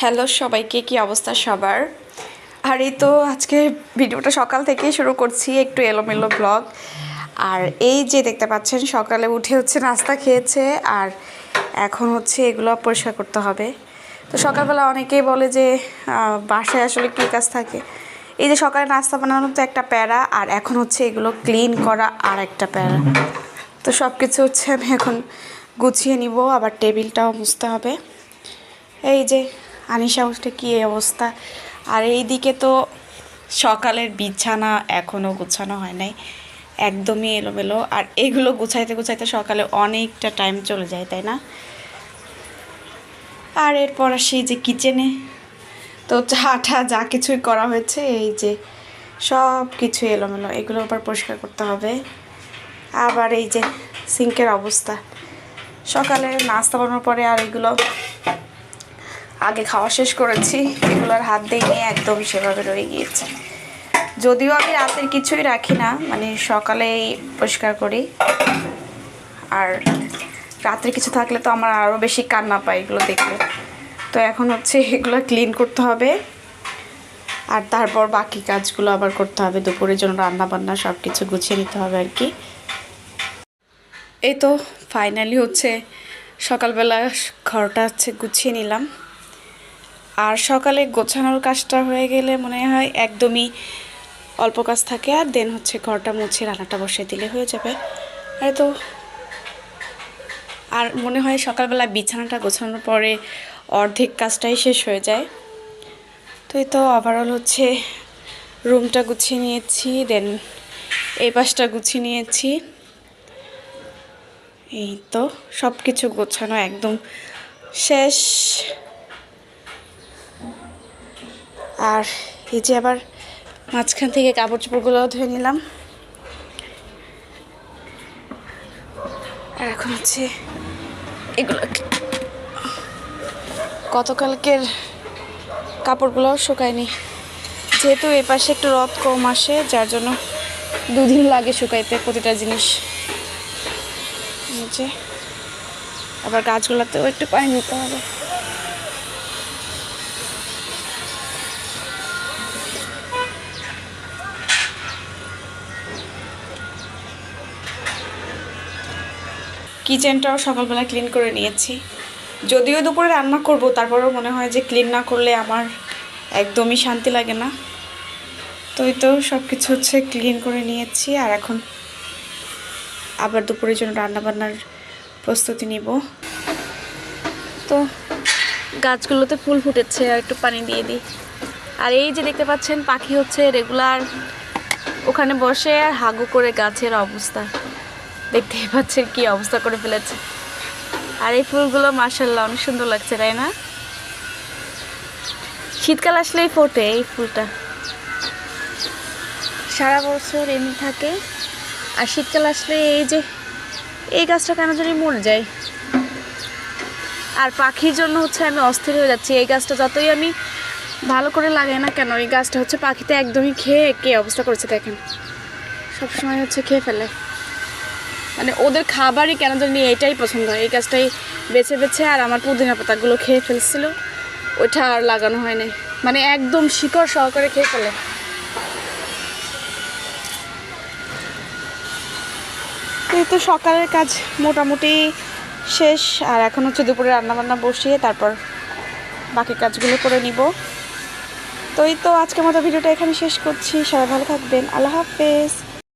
Hello সবাইকে, কি অবস্থা সবার? আর এই তো আজকে ভিডিওটা সকাল থেকেই শুরু করছি, একটু এলোমেলো ব্লগ। আর এই যে দেখতে পাচ্ছেন, সকালে উঠে হচ্ছে নাস্তা খেয়েছে, আর এখন হচ্ছে এগুলো পরিষ্কার করতে হবে। তো সকালবেলা অনেকেই বলে যে বাসায় আসলে কী কাজ থাকে? এই যে সকালে নাস্তা বানানো তো একটা প্যারা, আর এখন হচ্ছে এগুলো ক্লিন করা আর একটা প্যারা। তো সব কিছু হচ্ছে আমি এখন গুছিয়ে নিব, আবার টেবিলটাও মুছতে হবে। এই যে আনিশা উঠে কী অবস্থা? আর এইদিকে তো সকালের বিছানা এখনও গুছানো হয় নাই। একদমই এলোমেলো। আর এগুলো গুছাইতে গুছাইতে সকালে অনেকটা টাইম চলে যায়, তাই না? আর এরপর আসি যে কিচেনে তো চাটা যা কিছুই করা হয়েছে, এই যে সব কিছু এলোমেলো। এগুলো আবার পরিষ্কার করতে হবে। আবার এই যে সিঙ্কের অবস্থা। সকালে নাস্তা বানানোর পরে আর এগুলো আগে খাওয়া শেষ করেছি, এগুলোর হাত দিয়ে একদম সেভাবে রয়ে গিয়েছে। যদিও আমি রাতের কিছুই রাখি না মানে সকালেই পরিষ্কার করি। আর রাত্রে কিছু থাকলে তো আমার আরও বেশি কান্না পায় এগুলো দেখলে। তো এখন হচ্ছে এগুলো ক্লিন করতে হবে। আর তারপর বাকি কাজগুলো আবার করতে হবে। দুপুরের জন্য রান্না বান্না সব কিছু গুছিয়ে নিতে হবে আর কি। এই তো ফাইনালি হচ্ছে সকালবেলা ঘরটা হচ্ছে গুছিয়ে নিলাম। আর সকালে গোছানোর কাজটা হয়ে গেলে মনে হয় একদমই অল্প কাজ থাকে আর দেন হচ্ছে ঘরটা মুছে, রান্নাটা বসিয়ে দিলে হয়ে যাবে। আর তো। আর মনে হয় সকালবেলা বিছানাটা গোছানোর পরে অর্ধেক কাজটাই শেষ হয়ে যায়। তো এই তো ওভারঅল হচ্ছে রুমটা গুছিয়ে নিয়েছি, দেন এই পাশটা গুছিয়ে নিয়েছি। এই তো সব কিছু গোছানো একদম শেষ। আর এই যে আবার মাঝখান থেকে কাপড় চোপড়গুলো ধুয়ে নিলাম। আর এখন হচ্ছে এগুলো গতকালকের কাপড়গুলো শুকায়নি। যেহেতু এই পাশে একটু রদ কম আসে, যার জন্য দুদিন লাগে শুকাইতে প্রতিটা জিনিস। আবার গাছগুলোতেও একটু পানি নিতে হবে। কিচেনটাও সকালবেলা ক্লিন করে নিয়েছি। যদিও দুপুরে রান্না করব, তারপরেও মনে হয় যে ক্লিন না করলে আমার একদমই শান্তি লাগে না। তো এই তো সব কিছু হচ্ছে ক্লিন করে নিয়েছি, আর এখন আবার দুপুরের জন্য রান্নাবান্নার প্রস্তুতি নিব। তো গাছগুলোতে ফুল ফুটেছে, আর একটু পানি দিয়ে দিই। আর এই যে দেখতে পাচ্ছেন, পাখি হচ্ছে রেগুলার ওখানে বসে আর হাগু করে গাছের অবস্থা। দেখতেই পাচ্ছেন কি অবস্থা করে ফেলেছে। আর এই ফুলগুলো মার্শাল্লাহ অনেক সুন্দর লাগছে, তাই না? শীতকাল আসলেই ফোটে এই ফুলটা। সারা বছর এমনি থাকে। আর শীতকাল আসলে এই যে এই গাছটা কেন জানি মরে যায়। আর পাখির জন্য হচ্ছে আমি অস্থির হয়ে যাচ্ছি। এই গাছটা যতই আমি ভালো করে লাগাই না কেন, এই গাছটা হচ্ছে পাখিতে একদমই খেয়ে কে অবস্থা করেছে দেখেন। সবসময় হচ্ছে খেয়ে ফেলে। মানে ওদের খাবারই কেন জানি এটাই পছন্দ হয়। এই গাছটাই বেছে বেছে আর আমার পুদিনা পাতাগুলো খেয়ে ফেলছিল। ওইটা আর লাগানো হয় মানে একদম শিকড় সহকারে খেয়ে ফেলে। তো সকালের কাজ মোটামুটি শেষ। আর এখন হচ্ছে দুপুরে রান্নাবান্না বসিয়ে তারপর বাকি কাজগুলো করে নিব। তো এই তো আজকের মতো ভিডিওটা এখানে শেষ করছি। সবাই ভালো থাকবেন। আল্লাহ হাফেজ।